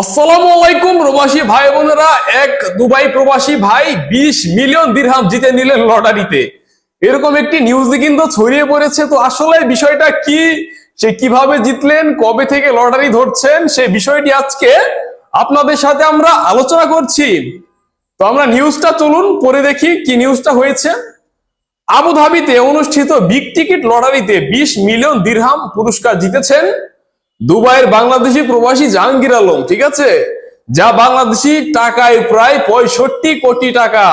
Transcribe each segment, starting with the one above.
আসসালামু আলাইকুম, প্রবাসী ভাই বোনেরা। এক দুবাই প্রবাসী ভাই বিশ মিলিয়ন দিরহাম জিতে নিলেন লটারিতে। এরকম একটি নিউজে কিন্তু ছড়িয়ে পড়েছে। তো আসলে বিষয়টা কি? সে কীভাবে জিতলেন? কবে থেকে লটারি ধরছেন? সে বিষয়টি আজকে আপনাদের সাথে আমরা আলোচনা করছি। তো আমরা নিউজটা চলুন পরে দেখি কি নিউজটা হয়েছে। আবুধাবিতে অনুষ্ঠিত বিগ টিকিট লটারিতে বিশ মিলিয়ন দিরহাম পুরস্কার জিতেছেন দুবাইয়ের বাংলাদেশি প্রবাসী জাহাঙ্গীর আলম, ঠিক আছে? যা বাংলাদেশি টাকায় প্রায় পঁয়ষট্টি কোটি টাকা।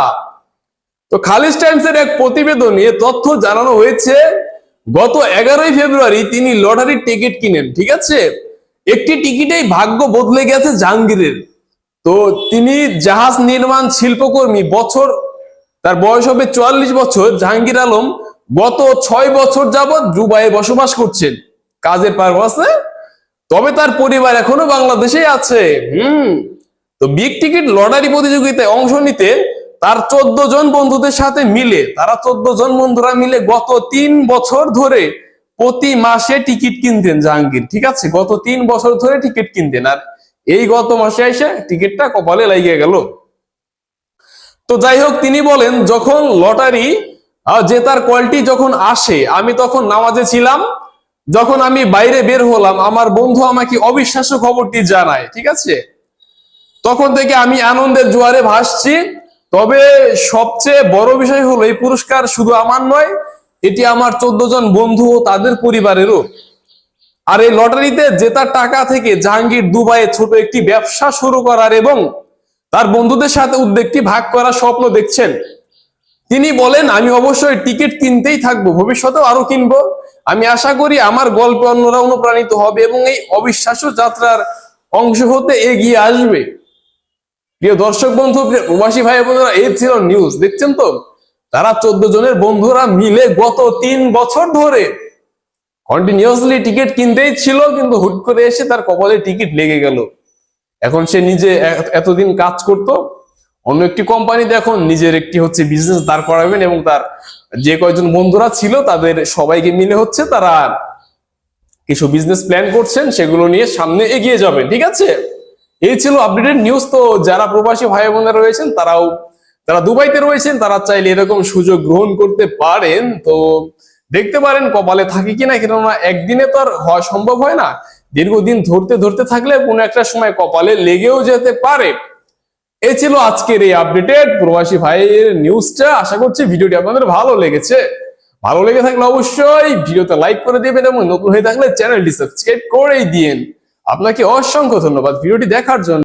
তো খালিজ টাইমসের এক প্রতিবেদনে তথ্য জানানো হয়েছে, গত এগারোই ফেব্রুয়ারি তিনি লটারির টিকিট কিনেন, ঠিক আছে? একটি টিকিটেই ভাগ্য বদলে গেছে জাহাঙ্গীরের। তো তিনি জাহাজ নির্মাণ শিল্পকর্মী বছর, তার বয়স হবে চুয়াল্লিশ বছর, জাহাঙ্গীর আলম গত ছয় বছর যাবৎ দুবাইয়ে বসবাস করছেন। কাজের পারপাসে তবে তার পরিবার এখনও বাংলাদেশেই আছে। হুম। তো বিগ টিকিট লটারি প্রতিযোগিতায় অংশ নিতে তার চোদ্দ জন বন্ধুদের সাথে মিলে, তারা চোদ্দ জন বন্ধুরা মিলে গত তিন বছর ধরে প্রতি মাসে টিকিট কিনতেন জাহাঙ্গীর, ঠিক আছে? গত তিন বছর ধরে টিকিট কিনতেন। আর এই গত মাসে এসে টিকিটটা কপালে লাগিয়ে গেল। তো যাই হোক, তিনি বলেন, যখন লটারি জেতার কলটি যখন আসে, আমি তখন নামাজে ছিলাম। যখন আমি বাইরে বের হলাম, আমার বন্ধু আমাকে অবিশ্বাস্য খবরটি জানায়, ঠিক আছে? তখন থেকে আমি আনন্দের জোয়ারে ভাসছি। তবে সবচেয়ে বড় বিষয় হলো, এই পুরস্কার শুধু আমার নয়, এটি আমার চোদ্দ জন বন্ধু ও তাদের পরিবারেরও। আর এই লটারিতে জেতার টাকা থেকে জাহাঙ্গীর দুবাইয়ে ছোট একটি ব্যবসা শুরু করার এবং তার বন্ধুদের সাথে উদ্যোগটি ভাগ করার স্বপ্ন দেখছেন। তিনি বলেন, আমি অবশ্যই টিকিট কিনতেই থাকব, ভবিষ্যতেও আরও কিনবো। আমি আশা করি আমার গল্পে অন্যরা অনুপ্রাণিত হবে এবং এই অবিশ্বাস্য যাত্রার অংশ হতে এগিয়ে আসবে। প্রিয় দর্শক বন্ধু প্রবাসী ভাই বোনেরা, এই ছিল নিউজ দেখছেন তো? তারা চোদ্দ জনের বন্ধুরা মিলে গত তিন বছর ধরে কন্টিনিউসলি টিকিট কিনতেই ছিল, কিন্তু হুট করে এসে তার কপালে টিকিট লেগে গেল। এখন সে নিজে এতদিন কাজ করত অন্য একটি কোম্পানি এখন নিজের একটি হচ্ছে বিজনেস দাঁড় করাবেন এবং তার যে কয়েকজন বন্ধুরা ছিল তাদের সবাইকে মিলে হচ্ছে তারা কিছু বিজনেস প্ল্যান করছেন, সেগুলো নিয়ে সামনে এগিয়ে যাবেন, ঠিক আছে? এই ছিল আপডেটেড নিউজ তো যারা প্রবাসী ভাই বোনেরা রয়েছেন, তারাও, যারা দুবাইতে রয়েছেন, তারা চাইলে এরকম সুযোগ গ্রহণ করতে পারেন। তো দেখতে পারেন কপালে থাকে কিনা, কেননা একদিনে তো আর হওয়া সম্ভব হয় না। দীর্ঘদিন ধরতে ধরতে থাকলে কোনো একটা সময় কপালে লেগেও যেতে পারে। এই ছিল আজকের এই আপডেটেড প্রবাসী ভাইয়ের নিউজটা আশা করছি ভিডিওটি আপনাদের ভালো লেগেছে। ভালো লেগে থাকলে অবশ্যই ভিডিওতে লাইক করে দিবেন এবং নতুন হয়ে থাকলে চ্যানেলটি সাবস্ক্রাইব করেই দিন আপনাকে অসংখ্য ধন্যবাদ ভিডিওটি দেখার জন্য।